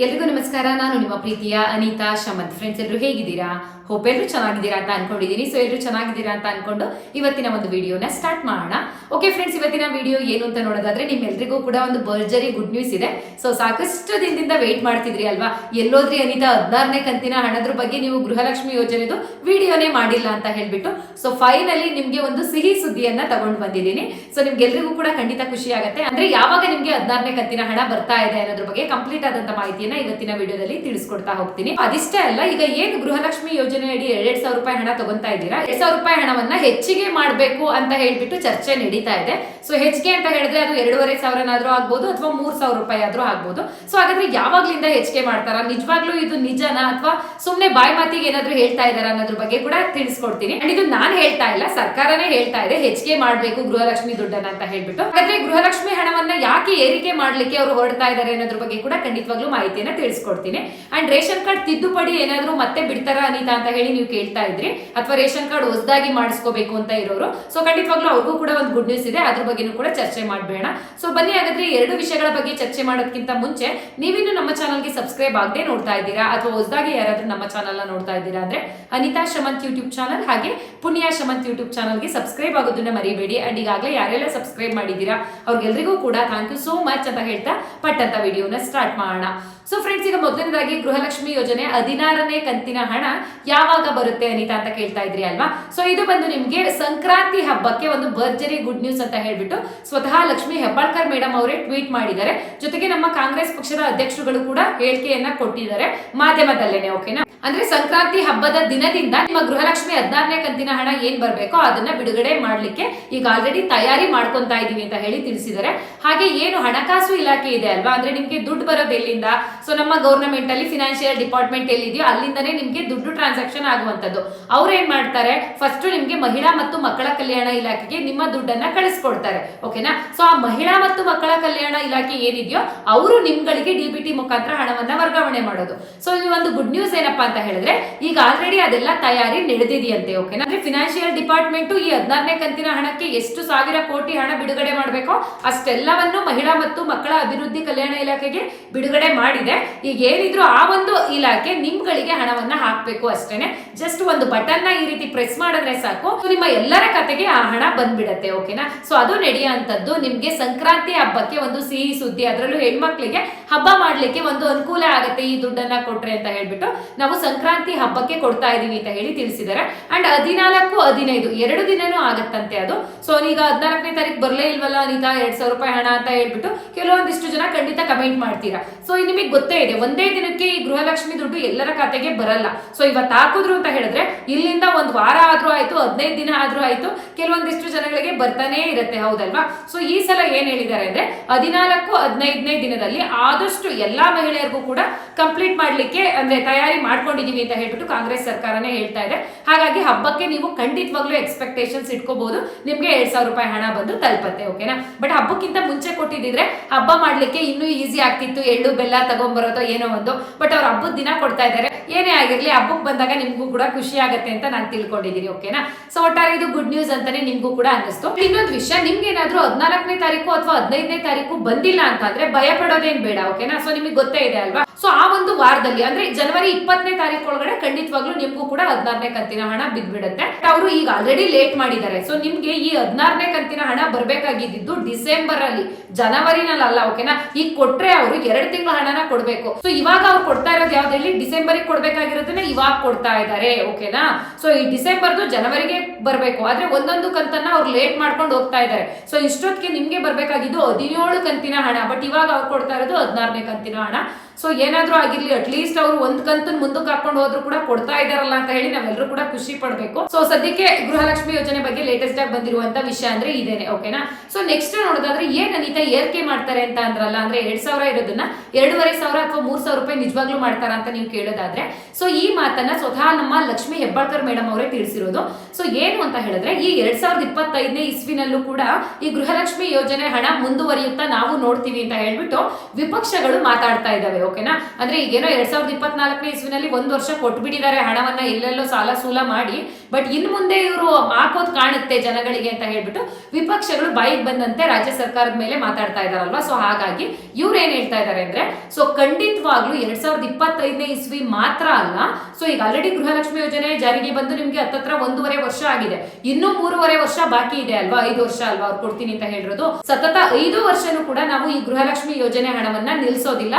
ಎಲ್ರಿಗೂ ನಮಸ್ಕಾರ. ನಾನು ನಿಮ್ಮ ಪ್ರೀತಿಯ ಅನಿತಾ ಶಮಂತ್. ಫ್ರೆಂಡ್ಸ್ ಎಲ್ಲರೂ ಹೇಗಿದ್ದೀರಾ? ಹೋಪ್ ಎಲ್ಲರೂ ಚೆನ್ನಾಗಿದ್ದೀರಾ ಅಂತ ಅನ್ಕೊಂಡಿದ್ದೀನಿ. ಸೊ ಎಲ್ಲರೂ ಚೆನ್ನಾಗಿದ್ದೀರಾ ಅಂತ ಅನ್ಕೊಂಡು ಇವತ್ತಿನ ಒಂದು ವಿಡಿಯೋನ ಸ್ಟಾರ್ಟ್ ಮಾಡೋಣ. ಓಕೆ ಫ್ರೆಂಡ್ಸ್ ಇವತ್ತಿನ ವಿಡಿಯೋ ಏನು ಅಂತ ನೋಡೋದಾದ್ರೆ ನಿಮ್ಮೆಲ್ರಿಗೂ ಕೂಡ ಒಂದು ಬರ್ಜರಿ ಗುಡ್ ನ್ಯೂಸ್ ಇದೆ. ಸೊ ಸಾಕಷ್ಟು ದಿನದಿಂದ ವೆಯ್ಟ್ ಮಾಡ್ತಿದ್ರಿ ಅಲ್ವಾ? ಎಲ್ಲೋದ್ರಿ ಅನಿತಾ, ಹದಿನಾರನೇ ಕಂತಿನ ಹಣದ ಬಗ್ಗೆ ನೀವು ಗೃಹಲಕ್ಷ್ಮಿ ಯೋಜನೆದು ವಿಡಿಯೋನೇ ಮಾಡಿಲ್ಲ ಅಂತ ಹೇಳ್ಬಿಟ್ಟು ಸೊ ಫೈನಲಿ ನಿಮ್ಗೆ ಒಂದು ಸಿಹಿ ಸುದ್ದಿಯನ್ನ ತಗೊಂಡು ಬಂದಿದ್ದೀನಿ. ಸೊ ನಿಮ್ಗೆಲ್ರಿಗೂ ಕೂಡ ಖಂಡಿತ ಖುಷಿ ಆಗುತ್ತೆ. ಅಂದ್ರೆ ಯಾವಾಗ ನಿಮ್ಗೆ ಹದಿನಾರನೇ ಕಂತಿನ ಹಣ ಬರ್ತಾ ಇದೆ ಅನ್ನೋದ್ರ ಬಗ್ಗೆ ಕಂಪ್ಲೀಟ್ ಆದಂತ ಮಾಹಿತಿಯನ್ನ ಇವತ್ತಿನ ವಿಡಿಯೋದಲ್ಲಿ ತಿಳಿಸ್ಕೊಡ್ತಾ ಹೋಗ್ತೀನಿ. ಅದಿಷ್ಟೇ ಅಲ್ಲ, ಈಗ ಏನು ಗೃಹಲಕ್ಷ್ಮಿ ಯೋಜನೆ ಅಡಿ ಎರಡ್ ಸಾವಿರ ರೂಪಾಯಿ ಹಣ ತಗೊಂತಾ ಇದ್ದೀರಾ? ಎರಡ್ ಸಾವಿರ ರೂಪಾಯಿ ಹಣವನ್ನ ಹೆಚ್ಚಿಗೆ ಮಾಡಬೇಕು ಅಂತ ಹೇಳ್ಬಿಟ್ಟು ಚರ್ಚೆ ನಡೀತಾ ಇದೆ. ಸೊ ಹೆಚ್ಚಿಗೆ ಅಂತ ಹೇಳಿದ್ರೆ ಅದು ಎರಡೂವರೆ ಸಾವಿರನಾದ್ರೂ ಆಗ್ಬೋದು ಅಥವಾ ಮೂರ್ ಸಾವಿರ ರೂಪಾಯಿ ಆದ್ರೂ ಆಗ್ಬೋದು. ಸೊ ಹಾಗಾದ್ರೆ ಯಾವಾಗ್ಲಿಂದ ಹೆಚ್ಚಿಗೆ ಮಾಡ್ತಾರ? ನಿಜವಾಗ್ಲೂ ಇದು ನಿಜನಾ ಅಥವಾ ಸುಮ್ನೆ ಬಾಯಿ ಮಾತಿಗೆ ಏನಾದ್ರೂ ಹೇಳ್ತಾ ಇದಾರ ಅನ್ನೋದ್ರ ಬಗ್ಗೆ ಕೂಡ ತಿಳಿಸ್ಕೊಡ್ತೀನಿ. ಅಂಡ್ ಇದು ನಾನ್ ಹೇಳ್ತಾ ಇಲ್ಲ, ಸರ್ಕಾರನೇ ಹೇಳ್ತಾ ಇದೆ, ಹೆಚ್ಚಿಗೆ ಮಾಡ್ಬೇಕು ಗೃಹಲಕ್ಷ್ಮಿ ದುಡ್ಡನ್ನ ಅಂತ ಹೇಳ್ಬಿಟ್ಟು. ಹಾಗಾದ್ರೆ ಗೃಹಲಕ್ಷ್ಮಿ ಹಣವನ್ನ ಯಾಕೆ ಏರಿಕೆ ಮಾಡ್ಲಿಕ್ಕೆ ಅವರು ಹೊರಡ್ತಾ ಇದ್ದಾರೆ ಅನ್ನೋದ್ರ ಬಗ್ಗೆ ಕೂಡ ಖಂಡಿತವಾಗ್ಲೂ ಮಾಹಿತಿಯನ್ನ ತಿಳಿಸ್ಕೊಡ್ತೀನಿ. ಅಂಡ್ ರೇಷನ್ ಕಾರ್ಡ್ ತಿದ್ದುಪಡಿ ಏನಾದರೂ ಮತ್ತೆ ಬಿಡ್ತಾರ ಅನಿತಾ ಅಂತ ಹೇಳಿ ನೀವು ಕೇಳ್ತಾ ಇದ್ರಿ. ಅಥವಾ ರೇಷನ್ ಕಾರ್ಡ್ ಹೊಸದಾಗಿ ಮಾಡಿಸ್ಕೋಬೇಕು ಅಂತ ಇರೋರು. ಸೊ ಖಂಡಿತವಾಗ್ಲೂ ಅವ್ರಿಗೂ ಕೂಡ ಒಂದು ಗುಡ್ ನ್ಯೂಸ್ ಇದೆ. ಅದ್ರ ಬಗ್ಗೆನೂ ಕೂಡ ಚರ್ಚೆ ಮಾಡಬೇಡ. ಸೊ ಬನ್ನಿ ಹಾಗಾದ್ರೆ ಎರಡು ವಿಷಯಗಳ ಬಗ್ಗೆ ಚರ್ಚೆ ಮಾಡೋದಕ್ಕಿಂತ ಮುಂಚೆ ನೀವಿನ್ನು ನಮ್ಮ ಚಾನಲ್ಗೆ ಸಬ್ಸ್ಕ್ರೈಬ್ ಆಗದೆ ನೋಡ್ತಾ ಇದ್ದೀರಾ? ಅಥವಾ ಹೊಸದಾಗಿ ಯಾರಾದ್ರೂ ನಮ್ಮ ಚಾನಲ್ ನೋಡ್ತಾ ಇದ್ದೀರಾ ಅಂದ್ರೆ ಅನಿತಾ ಶಮಂತ್ ಯೂಟ್ಯೂಬ್ ಚಾನಲ್ ಹಾಗೆ ಪುಣ್ಯ ಶಮಂತ್ ಯೂಟ್ಯೂಬ್ ಚಾನಲ್ಗೆ ಸಬ್ಸ್ಕ್ರೈಬ್ ಆಗೋದನ್ನ ಮರಿಬೇಡಿ. ಅಂಡ್ ಈಗಾಗಲೇ ಯಾರೆಲ್ಲ ಸಬ್ಸ್ಕ್ರೈಬ್ ಮಾಡಿದ್ದೀರಾ ಅವ್ರಿಗೆಲ್ರಿಗೂ ಕೂಡ ಥ್ಯಾಂಕ್ ಯು ಸೋ ಮಚ್ ಅಂತ ಹೇಳ್ತಾ ಪಟ್ಟಂತ ವಿಡಿಯೋನ ಸ್ಟಾರ್ಟ್ ಮಾಡೋಣ. ಸೊ ಫ್ರೆಂಡ್ಸ್ ಈಗ ಮೊದಲನೇದಾಗಿ ಗೃಹಲಕ್ಷ್ಮಿ ಯೋಜನೆ ಹದಿನಾರನೇ ಕಂತಿನ ಹಣ ಯಾವಾಗ ಬರುತ್ತೆ ಅನಿತಾ ಅಂತ ಕೇಳ್ತಾ ಇದ್ರಿ ಅಲ್ವಾ? ಸೊ ಇದು ಬಂದು ನಿಮ್ಗೆ ಸಂಕ್ರಾಂತಿ ಹಬ್ಬಕ್ಕೆ ಒಂದು ಭರ್ಜರಿ ಗುಡ್ ನ್ಯೂಸ್ ಅಂತ ಹೇಳ್ಬಿಟ್ಟು ಸ್ವತಃ ಲಕ್ಷ್ಮಿ ಹೆಬ್ಬಾಳ್ಕರ್ ಮೇಡಮ್ ಅವರೇ ಟ್ವೀಟ್ ಮಾಡಿದ್ದಾರೆ. ಜೊತೆಗೆ ನಮ್ಮ ಕಾಂಗ್ರೆಸ್ ಪಕ್ಷದ ಅಧ್ಯಕ್ಷರುಗಳು ಕೂಡ ಹೇಳಿಕೆಯನ್ನ ಕೊಟ್ಟಿದ್ದಾರೆ ಮಾಧ್ಯಮದಲ್ಲೇನೆ ಓಕೆನಾ ಅಂದ್ರೆ ಸಂಕ್ರಾಂತಿ ಹಬ್ಬದ ದಿನದಿಂದ ನಿಮ್ಮ ಗೃಹಲಕ್ಷ್ಮಿ ಹದಿನಾರನೇ ಕಂತಿನ ಹಣ ಏನ್ ಬರ್ಬೇಕೋ ಅದನ್ನ ಬಿಡುಗಡೆ ಮಾಡ್ಲಿಕ್ಕೆ ಈಗ ಆಲ್ರೆಡಿ ತಯಾರಿ ಮಾಡ್ಕೊಂತಾ ಇದೀವಿ ಅಂತ ಹೇಳಿ ತಿಳಿಸಿದ್ದಾರೆ. ಹಾಗೆ ಏನು ಹಣಕಾಸು ಇಲಾಖೆ ಇದೆ ಅಲ್ವಾ? ಅಂದ್ರೆ ನಿಮ್ಗೆ ದುಡ್ಡು ಬರೋದು ಎಲ್ಲಿಂದ ಸೊ ನಮ್ಮ ಗೌರ್ನಮೆಂಟ್ ಅಲ್ಲಿ ಫಿನಾನ್ಷಿಯಲ್ ಡಿಪಾರ್ಟ್ಮೆಂಟ್ ಎಲ್ಲಿದೆಯೋ ಅಲ್ಲಿಂದನೇ ನಿಮಗೆ ದುಡ್ಡು ಟ್ರಾನ್ಸಾಕ್ಷನ್ ಆಗುವಂತದ್ದು ಅವ್ರು ಏನ್ ಮಾಡ್ತಾರೆ? ಫಸ್ಟ್ ನಿಮಗೆ ಮಹಿಳಾ ಮತ್ತು ಮಕ್ಕಳ ಕಲ್ಯಾಣ ಇಲಾಖೆಗೆ ನಿಮ್ಮ ದುಡ್ಡನ್ನ ಕಳಿಸ್ಕೊಡ್ತಾರೆ. ಓಕೆನಾ ಸೊ ಆ ಮಹಿಳಾ ಮತ್ತು ಮಕ್ಕಳ ಕಲ್ಯಾಣ ಇಲಾಖೆ ಏನಿದೆಯೋ ಅವರು ನಿಮ್ಗಳಿಗೆ ಡಿಬಿಟಿ ಮುಖಾಂತರ ಹಣವನ್ನ ವರ್ಗಾವಣೆ ಮಾಡೋದು. ಸೊ ಈ ಒಂದು ಗುಡ್ ನ್ಯೂಸ್ ಏನಪ್ಪಾ ಅಂತ ಹೇಳಿದ್ರೆ, ಈಗ ಆಲ್ರೆಡಿ ಅದೆಲ್ಲ ತಯಾರಿ ನಡೆದಿದೆಯಂತೆ ಓಕೆನಾ ಅಂದ್ರೆ ಫಿನಾನ್ಷಿಯಲ್ ಡಿಪಾರ್ಟ್ಮೆಂಟ್ ಈ ಹದಿನಾರನೇ ಕಂತಿನ ಹಣಕ್ಕೆ ಎಷ್ಟು ಸಾವಿರ ಕೋಟಿ ಹಣ ಬಿಡುಗಡೆ ಮಾಡಬೇಕೋ ಅಷ್ಟೆಲ್ಲವನ್ನು ಮಹಿಳಾ ಮತ್ತು ಮಕ್ಕಳ ಅಭಿವೃದ್ಧಿ ಕಲ್ಯಾಣ ಇಲಾಖೆಗೆ ಬಿಡುಗಡೆ ಮಾಡಿದೆ. ಈಗ ಏನಿದ್ರು ಆ ಒಂದು ಇಲಾಖೆ ನಿಮ್ಗಳಿಗೆ ಹಣವನ್ನ ಹಾಕ್ಬೇಕು ಅಷ್ಟೇನೆ. ಜಸ್ಟ್ ಒಂದು ಬಟನ್ನ ಈ ರೀತಿ ಪ್ರೆಸ್ ಮಾಡಿದ್ರೆ ಸಾಕು. ನಿಮ್ಮ ಎಲ್ಲರ ಕತೆಗೆ ಆ ಹಣ ಬಂದ್ಬಿಡತ್ತೆ ಓಕೆನಾ ಸೊ ಅದು ನಡೆಯುವಂತದ್ದು ನಿಮ್ಗೆ ಸಂಕ್ರಾಂತಿ ಹಬ್ಬಕ್ಕೆ ಒಂದು ಸಿಹಿ ಸುದ್ದಿ, ಅದರಲ್ಲೂ ಹೆಣ್ಮಕ್ಳಿಗೆ ಹಬ್ಬ ಮಾಡ್ಲಿಕ್ಕೆ ಒಂದು ಅನುಕೂಲ ಆಗುತ್ತೆ ಈ ದುಡ್ಡನ್ನ ಕೊಟ್ರೆ ಅಂತ ಹೇಳ್ಬಿಟ್ಟು ನಾವು ಸಂಕ್ರಾಂತಿ ಹಬ್ಬಕ್ಕೆ ಕೊಡ್ತಾ ಇದೀವಿ ಅಂತ ಹೇಳಿ ತಿಳಿಸಿದ್ದಾರೆ. ಅಂಡ್ ಹದಿನಾಲ್ಕು, ಹದಿನೈದು, ಎರಡು ದಿನನೂ ಆಗತ್ತಂತೆ ಅದು. ಸೊ ಈಗ ಹದಿನಾಲ್ಕನೇ ತಾರೀಕು ಬರ್ಲೇ ಇಲ್ವಲ್ಲ ಅನಿತಾ ಎರಡ್ ಸಾವಿರ ರೂಪಾಯಿ ಹಣ ಅಂತ ಹೇಳ್ಬಿಟ್ಟು ಕೆಲವೊಂದಿಷ್ಟು ಜನ ಖಂಡಿತ ಕಮೆಂಟ್ ಮಾಡ್ತೀರಾ. ಸೊ ನಿಮಗೆ ಗೊತ್ತೇ ಇದೆ. ಒಂದೇ ದಿನಕ್ಕೆ ಈ ಗೃಹಲಕ್ಷ್ಮಿ ದುಡ್ಡು ಎಲ್ಲರ ಖಾತೆಗೆ ಬರಲ್ಲ. ಸೊ ಇವತ್ತು ಹಾಕಿದ್ರು ಅಂತ ಹೇಳಿದ್ರೆ, ಇಲ್ಲಿಂದ ಒಂದು ವಾರ ಆದ್ರೂ ಆಯ್ತು, ಹದಿನೈದು ದಿನ ಆದ್ರೂ ಆಯ್ತು, ಕೆಲವೊಂದಿಷ್ಟು ಜನಗಳಿಗೆ ಬರ್ತಾನೆ ಇರುತ್ತೆ, ಹೌದಲ್ವಾ? ಸೊ ಈ ಸಲ ಏನ್ ಹೇಳಿದ್ದಾರೆ ಅಂದ್ರೆ, ಹದಿನಾಲ್ಕು, ಹದಿನೈದನೇ ದಿನದಲ್ಲಿ ಆದಷ್ಟು ಎಲ್ಲಾ ಮಹಿಳೆಯರಿಗೂ ಕೂಡ ಕಂಪ್ಲೀಟ್ ಮಾಡ್ಲಿಕ್ಕೆ, ಅಂದ್ರೆ ತಯಾರಿ ಮಾಡ್ಕೊಂಡಿದೀವಿ ಅಂತ ಹೇಳ್ಬಿಟ್ಟು ಕಾಂಗ್ರೆಸ್ ಸರ್ಕಾರನೇ ಹೇಳ್ತಾ ಇದೆ. ಹಾಗಾಗಿ ಹಬ್ಬಕ್ಕೆ ನೀವು ಖಂಡಿತವಾಗ್ಲೂ ಎಕ್ಸ್ಪೆಕ್ಟೇಷನ್ಸ್ ಇಟ್ಕೋಬಹುದು ನಿಮ್ಗೆ ಎರಡ್ ಸಾವಿರ ರೂಪಾಯಿ ಹಣ ಬಂದು ತಲುಪತ್ತೆ ಓಕೆನಾ ಬಟ್ ಹಬ್ಬಕ್ಕಿಂತ ಮುಂಚೆ ಕೊಟ್ಟಿದ್ರೆ ಹಬ್ಬ ಮಾಡ್ಲಿಕ್ಕೆ ಇನ್ನೂ ಈಸಿ ಆಗ್ತಿತ್ತು. ಎಳ್ಳು, ಬೆಲ್ಲ ತಗೊಂಡ್ಬರೋದೋ ಏನೋ ಒಂದು ಬಟ್ ಅವ್ರ ಹಬ್ಬದ ದಿನ ಕೊಡ್ತಾ ಇದ್ದಾರೆ ಏನೇ ಆಗಿರಲಿ ಹಬ್ಬಕ್ಕೆ ಬಂದಾಗ ನಿಮಗೂ ಕೂಡ ಖುಷಿ ಆಗುತ್ತೆ ಅಂತ ನಾನು ತಿಳ್ಕೊಂಡಿದ್ದೀನಿ ಓಕೆನಾ ಸೊ ಒಟ್ಟಾರೆ ಇದು ಗುಡ್ ನ್ಯೂಸ್ ಅಂತಾನೆ ನಿಮಗೂ ಕೂಡ ಅನ್ನಿಸ್ತು. ಇನ್ನೊಂದು ವಿಷಯ ನಿಮ್ಗೆ ಏನಾದ್ರೂ ಹದಿನಾಲ್ಕನೇ ತಾರೀಕು ಅಥವಾ ಹದಿನೈದನೇ ತಾರೀಕು ಬಂದಿಲ್ಲ ಅಂತಂದ್ರೆ ಭಯ ಪಡೋದೇನ್ ಬೇಡ ಓಕೆನಾ ಸೊ ನಿಮಗೆ ಗೊತ್ತೇ ಇದೆ ಅಲ್ವಾ? ಸೊ ಆ ಒಂದು ವಾರದಲ್ಲಿ, ಅಂದ್ರೆ ಜನವರಿ ಇಪ್ಪತ್ತನೇ ತಾರೀಕು ಒಳಗಡೆ ಖಂಡಿತವಾಗ್ಲೂ ನಿಮ್ಗೂ ಕೂಡ ಹದಿನಾರನೇ ಕಂತಿನ ಹಣ ಬಿದ್ಬಿಡುತ್ತೆ. ಅವರು ಈಗ ಆಲ್ರೆಡಿ ಲೇಟ್ ಮಾಡಿದ್ದಾರೆ. ಸೊ ನಿಮ್ಗೆ ಈ ಹದಿನಾರನೇ ಕಂತಿನ ಹಣ ಬರ್ಬೇಕಾಗಿದ್ದು ಡಿಸೆಂಬರ್ ಅಲ್ಲಿ ಜನವರಿನಲ್ಲಿ ಅಲ್ಲ ಓಕೆನಾ ಈಗ ಕೊಟ್ರೆ ಅವರು ಎರಡು ತಿಂಗಳ ಹಣನ ಕೊಡ್ಬೇಕು. ಸೊ ಇವಾಗ ಅವ್ರು ಕೊಡ್ತಾ ಇರೋದು ಯಾವ್ದು ಇಲ್ಲಿ ಡಿಸೆಂಬರ್ ಕೊಡ್ಬೇಕಾಗಿರೋದನ್ನ ಇವಾಗ ಕೊಡ್ತಾ ಇದ್ದಾರೆ ಓಕೆನಾ ಸೊ ಈ ಡಿಸೆಂಬರ್ದು ಜನವರಿಗೆ ಬರ್ಬೇಕು. ಆದ್ರೆ ಒಂದೊಂದು ಕಂತನ್ನ ಅವ್ರು ಲೇಟ್ ಮಾಡ್ಕೊಂಡು ಹೋಗ್ತಾ ಇದ್ದಾರೆ ಸೊ ಇಷ್ಟೊತ್ತಿಗೆ ನಿಮ್ಗೆ ಬರ್ಬೇಕಾಗಿದ್ದು ಹದಿನೇಳು ಕಂತಿನ ಹಣ. ಬಟ್ ಇವಾಗ ಅವ್ರು ಕೊಡ್ತಾ ಇರೋದು ಹದಿನಾರನೇ ಕಂತಿನ ಹಣ. ಸೊ ಏನಾದರೂ ಆಗಿರ್ಲಿ ಅಟ್ಲೀಸ್ಟ್ ಅವರು ಒಂದ್ ಕಂತನ್ ಮುಂದಕ್ಕೆ ಹಾಕೊಂಡು ಹೋದ್ರು ಕೂಡ ಕೊಡ್ತಾ ಇದಾರಲ್ಲ ಅಂತ ಹೇಳಿ ನಾವೆಲ್ಲರೂ ಕೂಡ ಖುಷಿ ಪಡ್ಬೇಕು. ಸೊ ಸದ್ಯಕ್ಕೆ ಗೃಹಲಕ್ಷ್ಮಿ ಯೋಜನೆ ಬಗ್ಗೆ ಲೇಟೆಸ್ಟ್ ಆಗಿ ಬಂದಿರುವಂತ ವಿಷಯ ಅಂದ್ರೆ ಇದೇನೆ ಓಕೆನಾ ಸೊ ನೆಕ್ಸ್ಟ್ ನೋಡೋದಾದ್ರೆ ಏನ್ ಅನಿತಾ ಏರ್ಕೆ ಮಾಡ್ತಾರೆ ಅಂತ ಅಂದ್ರಲ್ಲ, ಅಂದ್ರೆ ಎರಡ್ ಸಾವಿರ ಇರೋದನ್ನ ಎರಡೂವರೆ ಸಾವಿರ ಅಥವಾ ಮೂರ್ ಸಾವಿರ ರೂಪಾಯಿ ನಿಜವಾಗ್ಲೂ ಮಾಡ್ತಾರ ಅಂತ ನೀವು ಕೇಳೋದಾದ್ರೆ ಸೊ ಈ ಮಾತನ್ನ ಸ್ವತಃ ನಮ್ಮ ಲಕ್ಷ್ಮಿ ಹೆಬ್ಬಾಳ್ಕರ್ ಮೇಡಮ್ ಅವರೇ ತಿಳಿಸಿರೋದು. ಸೊ ಏನು ಅಂತ ಹೇಳಿದ್ರೆ, ಈ ಎರಡ್ ಸಾವಿರದ ಇಪ್ಪತ್ತೈದನೇ ಇಸ್ವಿನಲ್ಲೂ ಕೂಡ ಈ ಗೃಹಲಕ್ಷ್ಮಿ ಯೋಜನೆ ಹಣ ಮುಂದುವರಿಯುತ್ತಾ ನಾವು ನೋಡ್ತೀವಿ ಅಂತ ಹೇಳ್ಬಿಟ್ಟು ವಿಪಕ್ಷಗಳು ಮಾತಾಡ್ತಾ ಇದಾವೆ. ಓಕೆನಾ? ಅಂದ್ರೆ ಈಗೇನೋ ಎರಡ್ ಸಾವಿರದ ಇಪ್ಪತ್ನಾಲ್ಕನೇ ಇಸ್ವಿನಲ್ಲಿ ಒಂದ್ ವರ್ಷ ಕೊಟ್ಬಿಟ್ಟಿದ್ದಾರೆ ಹಣವನ್ನ, ಎಲ್ಲೆಲ್ಲೋ ಸಾಲ ಸೂಲ ಮಾಡಿ. ಬಟ್ ಇನ್ ಮುಂದೆ ಇವರು ಹಾಕೋದ್ ಕಾಣುತ್ತೆ ಜನಗಳಿಗೆ ಅಂತ ಹೇಳ್ಬಿಟ್ಟು ವಿಪಕ್ಷಗಳು ಬಾಯಿಗೆ ಬಂದಂತೆ ರಾಜ್ಯ ಸರ್ಕಾರದ ಮೇಲೆ ಮಾತಾಡ್ತಾ ಇದಾರಲ್ವಾ? ಸೊ ಹಾಗಾಗಿ ಇವ್ರು ಏನ್ ಹೇಳ್ತಾ ಇದಾರೆ ಅಂದ್ರೆ ಸೊ ಖಂಡಿತವಾಗ್ಲೂ ಎರಡ್ ಸಾವಿರದ ಇಪ್ಪತ್ತೈದನೇ ಇಸ್ವಿ ಮಾತ್ರ ಅಲ್ಲ ಸೊ ಈಗ ಆಲ್ರೆಡಿ ಗೃಹಲಕ್ಷ್ಮಿ ಯೋಜನೆ ಜಾರಿಗೆ ಬಂದು ನಿಮ್ಗೆ ಹತ್ತತ್ರ ಒಂದೂವರೆ ವರ್ಷ ಆಗಿದೆ. ಇನ್ನೂ ಮೂರುವರೆ ವರ್ಷ ಬಾಕಿ ಇದೆ ಅಲ್ವಾ? ಐದು ವರ್ಷ ಅಲ್ವಾ ಅವ್ರು ಕೊಡ್ತೀನಿ ಅಂತ ಹೇಳಿರೋದು? ಸತತ ಐದು ವರ್ಷನೂ ಕೂಡ ನಾವು ಈ ಗೃಹಲಕ್ಷ್ಮಿ ಯೋಜನೆ ಹಣವನ್ನ ನಿಲ್ಸೋದಿಲ್ಲ.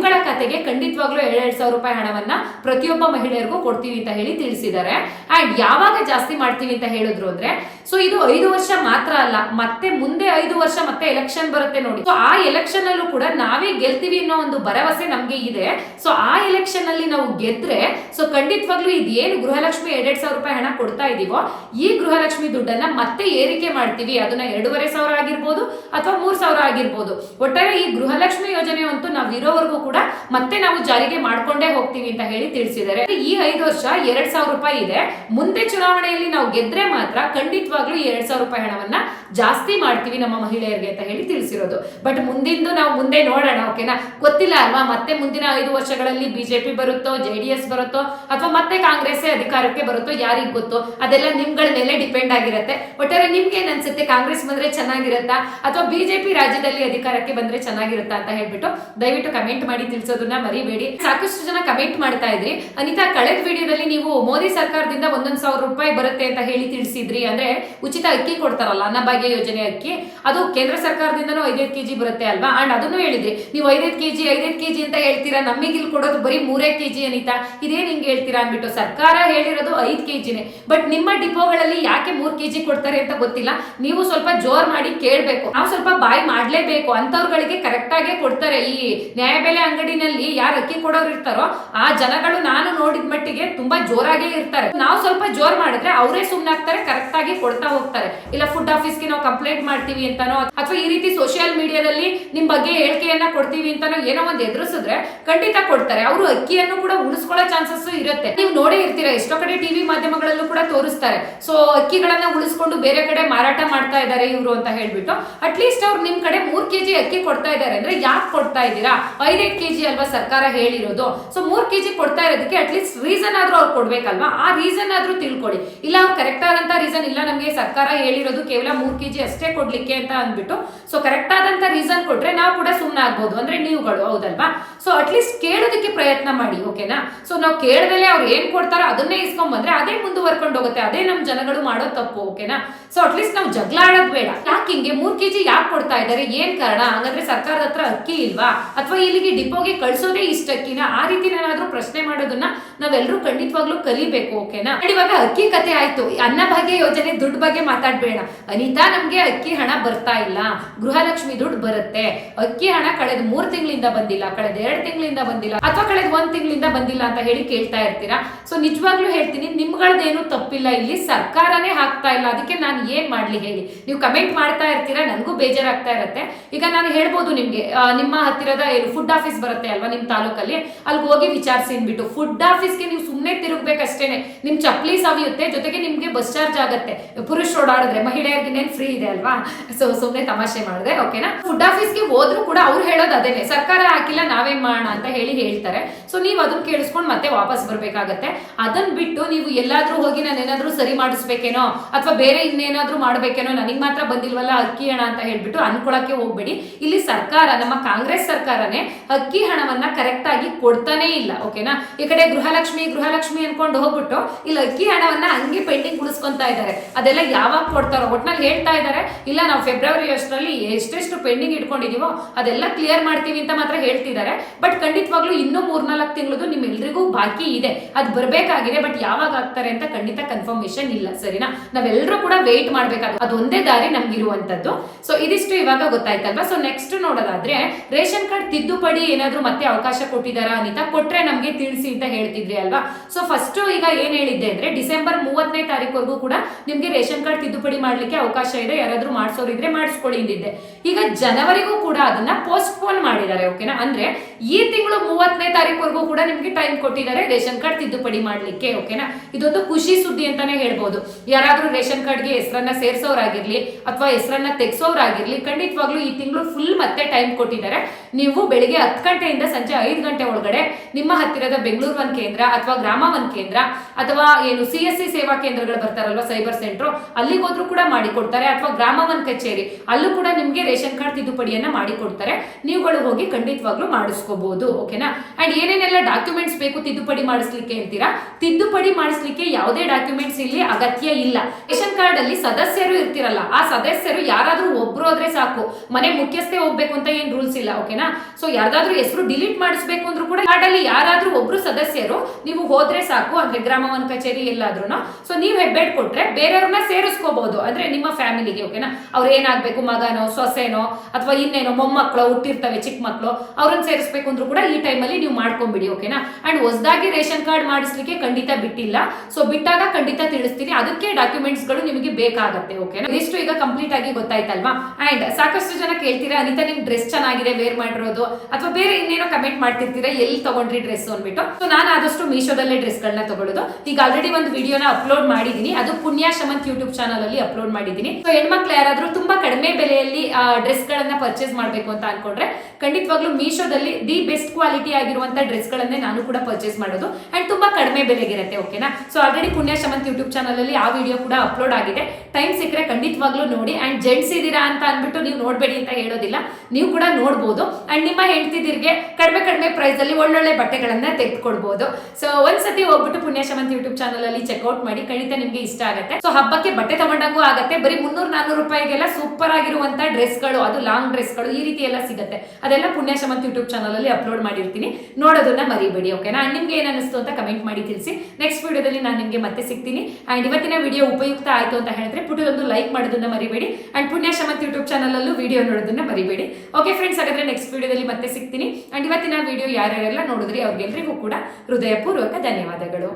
ನಿಮ್ಗಳ ಕತೆಗೆ ಖಂಡಿತವಾಗ್ಲೂ ಎರಡ್ ಸಾವಿರ ರೂಪಾಯಿ ಹಣವನ್ನ ಪ್ರತಿಯೊಬ್ಬ ಮಹಿಳೆಯರಿಗೂ ಕೊಡ್ತೀವಿ ಅಂತ ಹೇಳಿ ತಿಳಿಸಿದ್ದಾರೆ. ಅಂಡ್ ಯಾವಾಗ ಜಾಸ್ತಿ ಮಾಡ್ತೀವಿ ಅಂತ ಹೇಳಿದ್ರು ಅಂದ್ರೆ ಸೊ ಇದು ಐದು ವರ್ಷ ಮಾತ್ರ ಅಲ್ಲ, ಮತ್ತೆ ಮುಂದೆ ಐದು ವರ್ಷ ಮತ್ತೆ ಎಲೆಕ್ಷನ್ ಬರುತ್ತೆ ನೋಡಿ. ಸೊ ಆ ಎಲೆಕ್ಷನ್ ಅಲ್ಲೂ ಕೂಡ ನಾವೇ ಗೆಲ್ತೀವಿ ಅನ್ನೋ ಒಂದು ಭರವಸೆ ನಮ್ಗೆ ಇದೆ. ಸೊ ಆ ಎಲೆಕ್ಷನ್ ಅಲ್ಲಿ ನಾವು ಗೆದ್ರೆ ಸೊ ಖಂಡಿತವಾಗ್ಲೂ ಇದೇನು ಗೃಹಲಕ್ಷ್ಮಿ ಎರಡ್ ಸಾವಿರ ರೂಪಾಯಿ ಹಣ ಕೊಡ್ತಾ ಇದೀವೋ, ಈ ಗೃಹಲಕ್ಷ್ಮಿ ದುಡ್ಡನ್ನ ಮತ್ತೆ ಏರಿಕೆ ಮಾಡ್ತೀವಿ. ಅದನ್ನ ಎರಡೂವರೆ ಸಾವಿರ ಆಗಿರ್ಬೋದು ಅಥವಾ ಮೂರ್ ಸಾವಿರ ಆಗಿರ್ಬೋದು. ಒಟ್ಟಾರೆ ಈ ಗೃಹಲಕ್ಷ್ಮಿ ಯೋಜನೆ ಅಂತೂ ನಾವು ಇರೋವರೆಗೂ ಕೂಡ ಮತ್ತೆ ನಾವು ಜಾರಿಗೆ ಮಾಡ್ಕೊಂಡೇ ಹೋಗ್ತೀವಿ ಅಂತ ಹೇಳಿ ತಿಳಿಸಿದ್ದಾರೆ. ಈ ಐದು ವರ್ಷ ಎರಡ್ ಸಾವಿರ ರೂಪಾಯಿ ಇದೆ. ಮುಂದೆ ಚುನಾವಣೆಯಲ್ಲಿ ನಾವು ಗೆದ್ರೆ ಮಾತ್ರ ಖಂಡಿತವಾಗ್ಲೂ ಎರಡ್ ಸಾವಿರ ರೂಪಾಯಿ ಹಣವನ್ನ ಜಾಸ್ತಿ ಮಾಡ್ತೀವಿ ನಮ್ಮ ಮಹಿಳೆಯರಿಗೆ ಅಂತ ಹೇಳಿ ತಿಳಿಸಿರೋದು. ಬಟ್ ಮುಂದಿಂದು ನಾವು ಮುಂದೆ ನೋಡೋಣ, ಓಕೆನಾ? ಗೊತ್ತಿಲ್ಲ ಅಲ್ವಾ? ಮತ್ತೆ ಮುಂದಿನ ಐದು ವರ್ಷಗಳಲ್ಲಿ ಬಿಜೆಪಿ ಬರುತ್ತೋ ಜೆ ಬರುತ್ತೋ, ಅಥವಾ ಮತ್ತೆ ಕಾಂಗ್ರೆಸ್ ಅಧಿಕಾರಕ್ಕೆ ಬರುತ್ತೋ, ಯಾರಿಗ್ ಗೊತ್ತೋ? ಅದೆಲ್ಲ ನಿಮ್ಗಳ ಮೇಲೆ ಡಿಪೆಂಡ್ ಆಗಿರುತ್ತೆ. ಒಟ್ಟಾರೆ ನಿಮ್ಗೆ ಏನ್ ಅನ್ಸುತ್ತೆ? ಕಾಂಗ್ರೆಸ್ ಬಂದ್ರೆ ಚೆನ್ನಾಗಿರುತ್ತಾ? ಅಥವಾ ಬಿಜೆಪಿ ರಾಜ್ಯದಲ್ಲಿ ಅಧಿಕಾರಕ್ಕೆ ಬಂದ್ರೆ ಚೆನ್ನಾಗಿರುತ್ತಾ ಅಂತ ಹೇಳ್ಬಿಟ್ಟು ದಯವಿಟ್ಟು ಕಮೆಂಟ್ ಮಾಡಿ ತಿಳಿಸೋದನ್ನ ಮರಿಬೇಡಿ. ಸಾಕಷ್ಟು ಜನ ಕಮೆಂಟ್ ಮಾಡ್ತಾ ಇದ್ರಿ. ಅನಿತಾ, ಕಳೆದ ವಿಡಿಯೋದಲ್ಲಿ ನೀವು ಮೋದಿ ಸರ್ಕಾರದಿಂದ ಒಂದೊಂದ್ ಸಾವಿರ ರೂಪಾಯಿ ಬರುತ್ತೆ ಅಂತ ಹೇಳಿ ತಿಳಿಸಿದ್ರಿ. ಅಂದ್ರೆ ಉಚಿತ ಅಕ್ಕಿ ಕೊಡ್ತಾರಲ್ಲ ಅನ್ನಭಾಗ್ಯ ಯೋಜನೆ ಅಕ್ಕಿ. ಅದು ಕೇಂದ್ರ ಸರ್ಕಾರದಿಂದನೂ ಐದೈದು ಕೆಜಿ ಬರುತ್ತೆ ಅಲ್ವಾ? ಅಂಡ್ ಅದನ್ನು ಹೇಳಿದ್ರಿ. ನೀವು ಐದೈದು ಕೆಜಿ ಐದೈದು ಕೆಜಿ ಅಂತ ಹೇಳ್ತೀರಾ? ನಮಗೆ ಇಲ್ಲಿ ಕೊಡೋದು ಬರೀ ಮೂರೇ ಕೆಜಿ ಅನಿತಾ. ಇದೇನ್ ನಿಂಗೆ ಹೇಳ್ತೀರಾ ಅಂದ್ಬಿಟ್ಟು ಸರ್ಕಾರ ಹೇಳಿರೋದು ಐದ್ ಕೆಜಿನೇ. ಬಟ್ ನಿಮ್ಮ ಡಿಪೋಗಳಲ್ಲಿ ಯಾಕೆ ಮೂರ್ ಕೆಜಿ ಕೊಡ್ತಾರೆ ಅಂತ ಗೊತ್ತಿಲ್ಲ. ನೀವು ಸ್ವಲ್ಪ ಜೋರ್ ಮಾಡಿ ಕೇಳಬೇಕು. ನಾವು ಸ್ವಲ್ಪ ಬಾಯಿ ಮಾಡ್ಲೇಬೇಕು. ಅಂತವ್ರುಗಳಿಗೆ ಕರೆಕ್ಟ್ ಆಗೇ ಕೊಡ್ತಾರೆ. ಈ ನ್ಯಾಯಬೆಲೆ ಅಂಗಡಿನಲ್ಲಿ ಯಾರು ಅಕ್ಕಿ ಕೊಡೋರು ಇರ್ತಾರೋ, ಆ ಜನಗಳು ನಾನು ನೋಡಿದ ಮಟ್ಟಿಗೆ ತುಂಬಾ ಜೋರಾಗೇ ಇರ್ತಾರೆ. ನಾವು ಸ್ವಲ್ಪ ಜೋರ್ ಮಾಡಿದ್ರೆ ಅವರೇ ಸುಮ್ನಾಗ್ತಾರೆ ಕರೆಕ್ಟ್ ಆಗಿ ಕೊಡ್ತಾ ಹೋಗ್ತಾರೆ. ಇಲ್ಲ ಫುಡ್ ಆಫೀಸ್ಗೆ ನಾವು ಕಂಪ್ಲೇಂಟ್ ಮಾಡ್ತೀವಿ ಅಂತಾನೋ, ಅಥವಾ ಈ ರೀತಿ ಸೋಷಿಯಲ್ ಮೀಡಿಯಾದಲ್ಲಿ ನಿಮ್ ಬಗ್ಗೆ ಹೇಳಿಕೆಯನ್ನ ಕೊಡ್ತೀವಿ ಅಂತನೋ ಏನೋ ಒಂದು ಎದುರಿಸಿದ್ರೆ ಖಂಡಿತ ಕೊಡ್ತಾರೆ. ಅವರು ಅಕ್ಕಿಯನ್ನು ಕೂಡ ಉಳಿಸ್ಕೊಳ್ಳೋ ಚಾನ್ಸಸ್ ಇರುತ್ತೆ. ನೀವು ನೋಡೇ ಇರ್ತೀರಾ, ಎಷ್ಟೋ ಕಡೆ ಟಿವಿ ಮಾಧ್ಯಮಗಳಲ್ಲೂ ಕೂಡ ತೋರಿಸ್ತಾರೆ. ಸೊ ಅಕ್ಕಿಗಳನ್ನ ಉಳಿಸ್ಕೊಂಡು ಬೇರೆ ಕಡೆ ಮಾರಾಟ ಮಾಡ್ತಾ ಇದ್ದಾರೆ ಇವರು ಅಂತ ಹೇಳ್ಬಿಟ್ಟು ಅಟ್ಲೀಸ್ಟ್ ಅವ್ರು ನಿಮ್ ಕಡೆ ಮೂರ್ ಕೆಜಿ ಅಕ್ಕಿ ಕೊಡ್ತಾ ಇದ್ದಾರೆ ಅಂದ್ರೆ ಯಾಕೆ ಕೊಡ್ತಾ ಇದ್ದೀರಾ? ಐದೈದು ಕೆಜಿ ಅಲ್ವಾ ಸರ್ಕಾರ ಹೇಳಿರೋದು. ಸೊ ಮೂರ್ ಕೆಜಿ ಕೊಡ್ತಾ ಇರೋದಕ್ಕೆ ಅಟ್ಲೀಸ್ಟ್ ರೀಸನ್ ಆದ್ರೂ ಅವ್ರು ಕೊಡ್ಬೇಕಲ್ವಾ? ಆ ರೀಸನ್ ಆದ್ರೂ ತಿಳ್ಕೊಡಿ ಇಲ್ಲ ಅವ್ರು ಕರೆಕ್ಟ್ ಆದಂತ ರೀಸನ್ ಇಲ್ಲ ನಮಗೆ ಸರ್ಕಾರ ಹೇಳಿರೋದು ಕೇವಲ ಮೂರ್ ಕೆಜಿ ಅಷ್ಟೇ ಕೊಡ್ಲಿಕ್ಕೆ ಅಂತ ಅಂದ್ಬಿಟ್ಟು ಸೊ ಕರೆಕ್ಟ್ ಆದಂತ ರೀಸನ್ ಕೊಟ್ರೆ ನಾವು ಕೂಡ ಸುಮ್ಮನೆ ಆಗ್ಬೋದು. ಅಂದ್ರೆ ನೀವುಗಳು, ಹೌದಲ್ವಾ? ಸೊ ಅಟ್ಲೀಸ್ಟ್ ಕೇಳೋದಕ್ಕೆ ಪ್ರಯತ್ನ ಮಾಡಿ ಓಕೆನಾ ಸೊ ನಾವು ಕೇಳದಲ್ಲಿ ಅವ್ರು ಏನ್ ಕೊಡ್ತಾರೋ ಅದನ್ನೇ ಇಸ್ಕೊಂಡ್ ಬಂದ್ರೆ ಅದೇ ಮುಂದುವರ್ಕೊಂಡು ಹೋಗುತ್ತೆ. ಅದೇ ನಮ್ ಜನಗಳು ಮಾಡೋ ತಪ್ಪು ಓಕೆನಾ ಸೊ ಅಟ್ಲೀಸ್ಟ್ ನಾವು ಜಗಳ ಬೇಡ. ಯಾಕೆ ಹಿಂಗೆ? ಮೂರ್ ಕೆಜಿ ಯಾಕೆ ಕೊಡ್ತಾ ಇದ್ದಾರೆ ಏನ್ ಕಾರಣ? ಹಂಗಂದ್ರೆ ಸರ್ಕಾರದ ಹತ್ರ ಅಕ್ಕಿ ಇಲ್ವಾ? ಅಥವಾ ಇಲ್ಲಿಗೆ ಡಿಪೋಗೆ ಕಳ್ಸೋದೇ ಇಷ್ಟ ಅಕ್ಕಿನ ಆ ರೀತಿ ಏನಾದ್ರೂ ಪ್ರಶ್ನೆ ಮಾಡೋದನ್ನ ನಾವೆಲ್ಲರೂ ಖಂಡಿತವಾಗ್ಲೂ ಕಲಿಬೇಕು ಓಕೆನಾ ಇವಾಗ ಅಕ್ಕಿ ಕತೆ ಆಯ್ತು. ಅನ್ನ ಭಾಗ್ಯ ಯೋಜನೆ ದುಡ್ಡು ಬಗ್ಗೆ ಮಾತಾಡ್ಬೇಡ. ಅನಿತಾ ನಮ್ಗೆ ಅಕ್ಕಿ ಹಣ ಬರ್ತಾ ಇಲ್ಲ. ಗೃಹಲಕ್ಷ್ಮಿ ದುಡ್ಡು ಬರುತ್ತೆ. ಅಕ್ಕಿ ಹಣ ಕಳೆದ ಮೂರ್ ತಿಂಗಳಿಂದ ಬಂದಿಲ್ಲ, ಕಳೆದ ಎರಡ್ ತಿಂಗಳಿಂದ ಬಂದಿಲ್ಲ ಅಥವಾ ಕಳೆದ ಒಂದ್ ತಿಂಗಳಿಂದ ಬಂದಿಲ್ಲ ಅಂತ ಹೇಳಿ ಕೇಳ್ತಾ ಇರ್ತೀರಾ? ಸೊ ನಿಜವಾಗ್ಲೂ ಹೇಳ್ತೀನಿ ನಿಮ್ಗಳದ್ದೇನು ತಪ್ಪಿಲ್ಲ ಇಲ್ಲಿ, ಸರ್ಕಾರನೇ ಹಾಕ್ತಾ ಇಲ್ಲ. ಅದಕ್ಕೆ ನಾನು ಏನ್ ಮಾಡ್ಲಿ ಹೇಳಿ? ನೀವು ಕಮೆಂಟ್ ಮಾಡ್ತಾ ಇರ್ತೀರಾ? ನನಗೂ ಬೇಜಾರಾಗ್ತಾ ಇರತ್ತೆ. ಈಗ ನಾನು ಹೇಳ್ಬೋದು ನಿಮ್ಗೆ ನಿಮ್ಮ ಹತ್ತಿರದ ಫುಡ್ ಆಫೀಸ್ ಬರುತ್ತೆ ಅಲ್ವಾ ನಿಮ್ ತಾಲೂಕಲ್ಲಿ? ಅಲ್ಲಿ ಹೋಗಿ ವಿಚಾರಿಸಿ ಅಂದ್ಬಿಟ್ಟು ಫುಡ್ ಆಫೀಸ್ಗೆ ನೀವು ಸುಮ್ಮನೆ ತಿರುಗ್ಬೇಕಷ್ಟೇನೆ. ನಿಮ್ ಚಪ್ಲಿ ಸವಿಯುತ್ತೆ, ಜೊತೆಗೆ ನಿಮ್ಗೆ ಬಸ್ ಚಾರ್ಜ್ ಆಗುತ್ತೆ. ಪುರುಷರು ಓಡಾಡಿದ್ರೆ ಮಹಿಳೆಯರಿಗೆ ಫ್ರೀ ಇದೆ ಅಲ್ವಾ? ಸೊ ಸುಮ್ಮನೆ ತಮಾಷೆ ಮಾಡಿದೆ ಓಕೆನಾ ಫುಡ್ ಆಫೀಸ್ಗೆ ಹೋದ್ರು ಕೂಡ ಅವ್ರು ಹೇಳೋದು ಅದೇನೆ. ಸರ್ಕಾರ ಹಾಕಿಲ್ಲ, ನಾವೇ ಮಾಡೋಣ ಅಂತ ಹೇಳಿ ಹೇಳ್ತಾರೆ. ಸೊ ನೀವು ಅದನ್ನ ಕೇಳಿಸ್ಕೊಂಡು ಮತ್ತೆ ವಾಪಸ್ ಬರ್ಬೇಕಾಗತ್ತೆ. ಅದನ್ನ ಬಿಟ್ಟು ನೀವು ಎಲ್ಲಾದ್ರೂ ಹೋಗಿ ನಾನು ಏನಾದ್ರೂ ಸರಿ ಮಾಡಿಸ್ಬೇಕೇನೋ, ಅಥವಾ ಬೇರೆ ಇನ್ನೇನಾದ್ರೂ ಮಾಡ್ಬೇಕೇನೋ, ನನಗೆ ಮಾತ್ರ ಬಂದಿಲ್ವಲ್ಲ, ಅಕ್ಕಿ ಹಣ ಅಂತ ಹೇಳ್ಬಿಟ್ಟು ಅನ್ಕೊಳಕ್ಕೆ ಹೋಗ್ಬೇಡಿ. ಇಲ್ಲಿ ಸರ್ಕಾರ, ನಮ್ಮ ಕಾಂಗ್ರೆಸ್ ಸರ್ಕಾರನೇ ಅಕ್ಕಿ ಹಣವನ್ನ ಕರೆಕ್ಟ್ ಆಗಿ ಕೊಡ್ತಾನೆ ಇಲ್ಲ ಓಕೆನಾ ಈ ಕಡೆ ಗೃಹಲಕ್ಷ್ಮಿ ಗೃಹಲಕ್ಷ್ಮಿ ಅನ್ಕೊಂಡು ಹೋಗ್ಬಿಟ್ಟು, ಇಲ್ಲಿ ಅಕ್ಕಿ ಹಣವನ್ನ ಹಂಗೆ ಪೆಂಡಿಂಗ್ ಉಳಿಸ್ಕೊಂತಾ ಇದ್ದಾರೆ. ಅದೆಲ್ಲ ಯಾವಾಗ ಕೊಡ್ತಾರೋ, ಒಟ್ನಲ್ಲಿ ಹೇಳ್ತಾ ಇದ್ದಾರೆ. ಇಲ್ಲ, ನಾವು ಫೆಬ್ರವರಿ ಅಷ್ಟರಲ್ಲಿ ಎಷ್ಟೆಷ್ಟು ಪೆಂಡಿಂಗ್ ಇಟ್ಕೊಂಡಿದೀವೋ ಅದೆಲ್ಲ ಕ್ಲಿಯರ್ ಮಾಡ್ತೀವಿ ಅಂತ ಮಾತ್ರ ಹೇಳ್ತಿದ್ದಾರೆ. ಬಟ್ ಖಂಡಿತವಾಗ್ಲೂ ಇನ್ನೂ ಮೂರ್ನಾಲ್ಕು ತಿಂಗಳದು ನಿಮ್ಮೆಲ್ರಿಗೂ ಬಾಕಿ ಇದೆ. ಅದು ಬರ್ಬೇಕಾಗಿದೆ ಬಟ್ ಯಾವಾಗ ಆಗ್ತಾರೆ ಅಂತ ಖಂಡಿತ ಕನ್ಫರ್ಮೇಶನ್ ಇಲ್ಲ, ಸರಿನಾ? ನಾವೆಲ್ಲರೂ ಕೂಡ ವೆಯ್ಟ್ ಮಾಡ್ಬೇಕಾದ್ರೆ ಅದೊಂದೇ ದಾರಿ ದಾರಿ ನಮ್ಗಿರುವಂತದ್ದು. ಸೊ ಇದಿಷ್ಟು ಇವಾಗ ಗೊತ್ತಾಯ್ತಲ್ವಾ? ಸೊ ನೆಕ್ಸ್ಟ್ ನೋಡೋದಾದ್ರೆ, ರೇಷನ್ ಕಾರ್ಡ್ ತಿದ್ದುಪಡಿ ಏನಾದರೂ ಮತ್ತೆ ಅವಕಾಶ ಕೊಟ್ಟಿದಾರಾ ಅನಿತಾ? ಕೊಟ್ರೆ ನಮ್ಗೆ ತಿಳಿಸಿ ಅಂತ ಹೇಳ್ತಿದ್ರಿ ಅಲ್ವಾ? ಸೊ ಫಸ್ಟ್ ಈಗ ಏನ್ ಹೇಳಿದ್ದೆ ಅಂದ್ರೆ, ಡಿಸೆಂಬರ್ ಮೂವತ್ತನೇ ತಾರೀಕುವರೆಗೂ ಕೂಡ ನಿಮ್ಗೆ ರೇಷನ್ ಕಾರ್ಡ್ ತಿದ್ದುಪಡಿ ಮಾಡ್ಲಿಕ್ಕೆ ಅವಕಾಶ ಅವಕಾಶ ಇದೆ, ಯಾರಾದ್ರೂ ಮಾಡಿಸೋರಿದ್ರೆ ಮಾಡಿಸ್ಕೊಳ್ಳಿ ಅಂದಿದ್ದೆ. ಈಗ ಜನವರಿಗೂ ಕೂಡ ಅದನ್ನ ಪೋಸ್ಟ್ಪೋನ್ ಮಾಡಿದ್ದಾರೆ ಓಕೆನಾ ಅಂದ್ರೆ ಈ ತಿಂಗಳು ಮೂವತ್ತನೇ ತಾರೀಕುವರೆಗೂ ಕೂಡ ನಿಮಗೆ ಟೈಮ್ ಕೊಟ್ಟಿದ್ದಾರೆ, ರೇಷನ್ ಕಾರ್ಡ್ ತಿದ್ದುಪಡಿ ಮಾಡ್ಲಿಕ್ಕೆ ಓಕೆನಾ ಇದೊಂದು ಖುಷಿ ಸುದ್ದಿ ಅಂತಾನೆ ಹೇಳ್ಬೋದು. ಯಾರಾದ್ರೂ ರೇಷನ್ ಕಾರ್ಡ್ಗೆ ಹೆಸರನ್ನ ಸೇರ್ಸೋರಾಗಿರ್ಲಿ ಅಥವಾ ಹೆಸರನ್ನ ತೆಗ್ಸೋರಾಗಿರ್ಲಿ, ಖಂಡಿತವಾಗ್ಲೂ ಈ ತಿಂಗಳು ಫುಲ್ ಮತ್ತೆ ಟೈಮ್ ಕೊಟ್ಟಿದ್ದಾರೆ. ನೀವು ಬೆಳಿಗ್ಗೆ ಹತ್ತು ಗಂಟೆಯಿಂದ ಸಂಜೆ ಐದು ಗಂಟೆ ಒಳಗಡೆ ನಿಮ್ಮ ಹತ್ತಿರದ ಬೆಂಗಳೂರು ಒನ್ ಕೇಂದ್ರ ಅಥವಾ ಗ್ರಾಮ ಒನ್ ಕೇಂದ್ರ ಅಥವಾ ಏನು ಸಿ ಸೇವಾ ಕೇಂದ್ರಗಳು ಬರ್ತಾರಲ್ವಾ ಸೈಬರ್ ಸೆಂಟ್ರು ಅಲ್ಲಿಗೆ ಹೋದ್ರೂ ಕೂಡ ಮಾಡಿಕೊಡ್ತಾರೆ ಅಥವಾ ಗ್ರಾಮವನ್ ಕಚೇರಿ, ಅಲ್ಲೂ ಕೂಡ ನಿಮಗೆ ರೇಷನ್ ಕಾರ್ಡ್ ತಿದ್ದುಪಡಿಯನ್ನ ಮಾಡಿಕೊಡ್ತಾರೆ. ನೀವುಗಳು ಹೋಗಿ ಖಂಡಿತವಾಗ್ಲೂ ಮಾಡಿಸ್ಕೋಬಹುದು ಓಕೆನಾ? ಅಂಡ್ ಏನೇನೆಲ್ಲ ಡಾಕ್ಯುಮೆಂಟ್ಸ್ ಬೇಕು ತಿದ್ದುಪಡಿ ಮಾಡಿಸ್ಲಿಕ್ಕೆ ಅಂತೀರಾ? ತಿದ್ದುಪಡಿ ಮಾಡಿಸ್ಲಿಕ್ಕೆ ಯಾವುದೇ ಡಾಕ್ಯುಮೆಂಟ್ಸ್ ಇಲ್ಲಿ ಅಗತ್ಯ ಇಲ್ಲ. ರೇಷನ್ ಕಾರ್ಡ್ ಅಲ್ಲಿ ಸದಸ್ಯರು ಇರ್ತಿರಲ್ಲ, ಆ ಸದಸ್ಯರು ಯಾರಾದ್ರೂ ಒಬ್ರು ಆದ್ರೆ ಸಾಕು. ಮನೆ ಮುಖ್ಯಸ್ಥೆ ಹೋಗ್ಬೇಕು ಅಂತ ಏನ್ ರೂಲ್ಸ್ ಇಲ್ಲ, ಓಕೆನಾ? ಸೊ ಯಾರ್ದಾದ್ರೂ ಹೆಸರು ಡಿಲೀಟ್ ಮಾಡಿಸ್ಬೇಕು ಅಂದ್ರೂ ಕೂಡ ಕಾರ್ಡ್ ಅಲ್ಲಿ ಯಾರಾದ್ರೂ ಒಬ್ರು ಸದಸ್ಯರು, ನೀವು ಹೋದ್ರೆ ಸಾಕು ಅಂದ್ರೆ ಗ್ರಾಮ ಒನ್ ಕಚೇರಿ ಎಲ್ಲಾದ್ರೂ ಸೊ ನೀವು ಹೆಬ್ಬೆಟ್ ಕೊಟ್ರೆ ಬೇರೆಯವ್ರನ್ನ ಸೇರಿಸ್ಕೋಬಹುದು ಅಂದ್ರೆ ನಿಮ್ಮ ಫ್ಯಾಮಿಲಿಗೆ ಓಕೆನಾ ಅವ್ರು ಏನಾಗಬೇಕು ಮಗನೋ, ಸೊಸೆನೋ, ಅಥವಾ ಇನ್ನೇನೋ ಮೊಮ್ಮಕ್ಕಳು, ಹುಟ್ಟಿರ್ತವೆ, ಚಿಕ್ಕ ಮಕ್ಕಳು, ಅವ್ರನ್ನ ಸೇರಿಸಬೇಕು ಅಂದ್ರೂ ಕೂಡ ಈ ಟೈಮಲ್ಲಿ ನೀವು ಮಾಡ್ಕೊಂಬಿಡಿ ಓಕೆನಾ ಅಂಡ್ ಹೊಸದಾಗಿ ರೇಷನ್ ಕಾರ್ಡ್ ಮಾಡಿಸ್ಲಿಕ್ಕೆ ಖಂಡಿತ ಬಿಟ್ಟಿಲ್ಲ. ಸೊ ಬಿಟ್ಟಾಗ ಖಂಡಿತ ತಿಳಿಸ್ತೀನಿ. ಅದಕ್ಕೆ ಡಾಕ್ಯುಮೆಂಟ್ಸ್ಗಳು ನಿಮಗೆ ಬೇಕಾಗುತ್ತೆ ಓಕೆನಾ ಇಷ್ಟು ಈಗ ಕಂಪ್ಲೀಟ್ ಆಗಿ ಗೊತ್ತಾಯ್ತಲ್ವಾ? ಅಂಡ್ ಸಾಕಷ್ಟು ಜನ ಕೇಳ್ತೀರಾ, ಅನಿತಾ, ನಿಮ್ ಡ್ರೆಸ್ ಚೆನ್ನಾಗಿದೆ ವೇರ್ ಮಾಡಿರೋದು? ಅಥವಾ ಬೇರೆ ಇನ್ನೇನೋ ಕಮೆಂಟ್ ಮಾಡ್ತಿರ್ತೀರಾ, ಎಲ್ಲಿ ತಗೊಂಡ್ರಿ ಡ್ರೆಸ್? ಅಂದ್ಬಿಟ್ಟು. ಸೊ ನಾನು ಆದಷ್ಟು ಮೀಶೋದಲ್ಲೇ ಡ್ರೆಸ್ ಗಳನ್ನ ತಗೊಳ್ಳೋದು. ಈಗ ಆಲ್ರೆಡಿ ಒಂದು ವಿಡಿಯೋನ ಅಪ್ಲೋಡ್ ಮಾಡಿದೀನಿ ಅದು ಪುಣ್ಯ ಶಮಂತ್ ಯೂಟ್ಯೂಬ್ ಚಾನಲ್ ಅಲ್ಲಿ ಅಪ್ಲೋಡ್ ಮಾಡಿದೀನಿ ಸೊ ಹೆಣ್ಮಕ್ಳು ಯಾರಾದ್ರೂ ತುಂಬಾ ಕಡಿಮೆ ಬೆಲೆಯಲ್ಲಿ ಡ್ರೆಸ್ ಗಳನ್ನ ಪರ್ಚೇಸ್ ಮಾಡಬೇಕು ಅಂತ ಅನ್ಕೊಂಡ್ರೆ, ಖಂಡಿತವಾಗ್ಲೂ ಮೀಶೋದಲ್ಲಿ ದಿ ಬೆಸ್ಟ್ ಕ್ವಾಲಿಟಿ ಆಗಿರುವಂತ ಡ್ರೆಸ್ ಗಳನ್ನೇ ನಾನು ಕೂಡ ಪರ್ಚೇಸ್ ಮಾಡೋದು. ಅಂಡ್ ತುಂಬಾ ಕಡಿಮೆ ಬೆಲೆಗಿರುತ್ತೆ ಓಕೆನಾ ಸೊ ಆಲ್ರೆಡಿ ಪುಣ್ಯ ಶಮಂತ್ ಯೂಟ್ಯೂಬ್ ಚಾನಲ್ ಅಲ್ಲಿ ಆ ವಿಡಿಯೋ ಕೂಡ ಅಪ್ಲೋಡ್ ಆಗಿದೆ. ಟೈಮ್ ಸಿಕ್ಕರೆ ಖಂಡಿತವಾಗ್ಲೂ ನೋಡಿ. ಅಂಡ್ ಜೆಂಟ್ಸ್ ಇದೀರಾ ಅಂತ ಅನ್ಬಿಟ್ಟು ನೀವು ನೋಡ್ಬೇಡಿ ಅಂತ ಹೇಳೋದಿಲ್ಲ. ನೀವು ಕೂಡ ನೋಡ್ಬೋದು. ಅಂಡ್ ನಿಮ್ಮ ಹೆಂಡ್ತಿದ್ದೀರಿಗೆ ಕಡಿಮೆ ಕಡಿಮೆ ಪ್ರೈಸ್ ಅಲ್ಲಿ ಒಳ್ಳೊಳ್ಳೆ ಬಟ್ಟೆಗಳನ್ನ ತೆಗೆದುಕೊಡ್ಬೋದು. ಸೊ ಒಂದ್ಸತಿ ಹೋಗ್ಬಿಟ್ಟು ಪುಣ್ಯ ಶಮಂತ್ ಯೂಟ್ಯೂಬ್ ಚಾನಲ್ ಅಲ್ಲಿ ಚೆಕ್ಔಟ್ ಮಾಡಿ ಖಂಡಿತ ನಿಮ್ಗೆ ಇಷ್ಟ ಆಗುತ್ತೆ. ಸೊ ಹಬ್ಬಕ್ಕೆ ಬಟ್ಟೆ ತಗೊಂಡಾಗೂ ಆಗುತ್ತೆ. ಬರೀ ಮುನ್ನೂರ್ ನಾನೂರು ರೂಪಾಯಿಗೆಲ್ಲ ಸೂಪರ್ ಆಗಿರುವಂತ ಡ್ರೆಸ್ಗಳು ಅದು ಲಾಂಗ್ ಡ್ರೆಸ್ಗಳು ಈ ರೀತಿ ಎಲ್ಲ ಸಿಗುತ್ತೆ. ಅದೆಲ್ಲ ಪುಣ್ಯ ಶಮಂತ್ ಯೂಟ್ಯೂಬ್ ಚಾನಲಲ್ಲಿ ಅಪ್ಲೋಡ್ ಮಾಡಿರ್ತೀನಿ. ನೋಡೋದನ್ನ ಮರಿಬೇಡಿ ಓಕೆನಾ ನಿಮ್ಗೆ ಏನಿಸ್ತು ಅಂತ ಕಮೆಂಟ್ ಮಾಡಿ ತಿಳಿಸಿ. ನೆಕ್ಸ್ಟ್ ವಿಡಿಯೋದಲ್ಲಿ ನಾನು ನಿಮಗೆ ಮತ್ತೆ ಸಿಗ್ತೀನಿ. ಅಂಡ್ ಇವತ್ತಿನ ವಿಡಿಯೋ ಉಪಯುಕ್ತ ಆಯ್ತು ಅಂತ ಹೇಳಿದ್ರೆ ಪುಟದೊಂದು ಲೈಕ್ ಮಾಡೋದನ್ನ ಮರಿಬೇಡಿ. And Punya Shamanth YouTube channel ಅಲ್ಲೂ ವಿಡಿಯೋ ನೋಡೋದನ್ನ ಮರಿಬೇಡಿ. ಓಕೆ ಫ್ರೆಂಡ್ಸ್ ಹಾಗಾದ್ರೆ ನೆಕ್ಸ್ಟ್ ವಿಡಿಯೋದಲ್ಲಿ ಮತ್ತೆ ಸಿಗ್ತೀನಿ. ಅಂಡ್ ಇವತ್ತಿನ ವಿಡಿಯೋ ಯಾರ್ಯಾರೆಲ್ಲ ನೋಡಿದ್ರಿ ಅವ್ರಿಗೆಲ್ರಿಗೂ ಕೂಡ ಹೃದಯಪೂರ್ವಕ ಧನ್ಯವಾದಗಳು.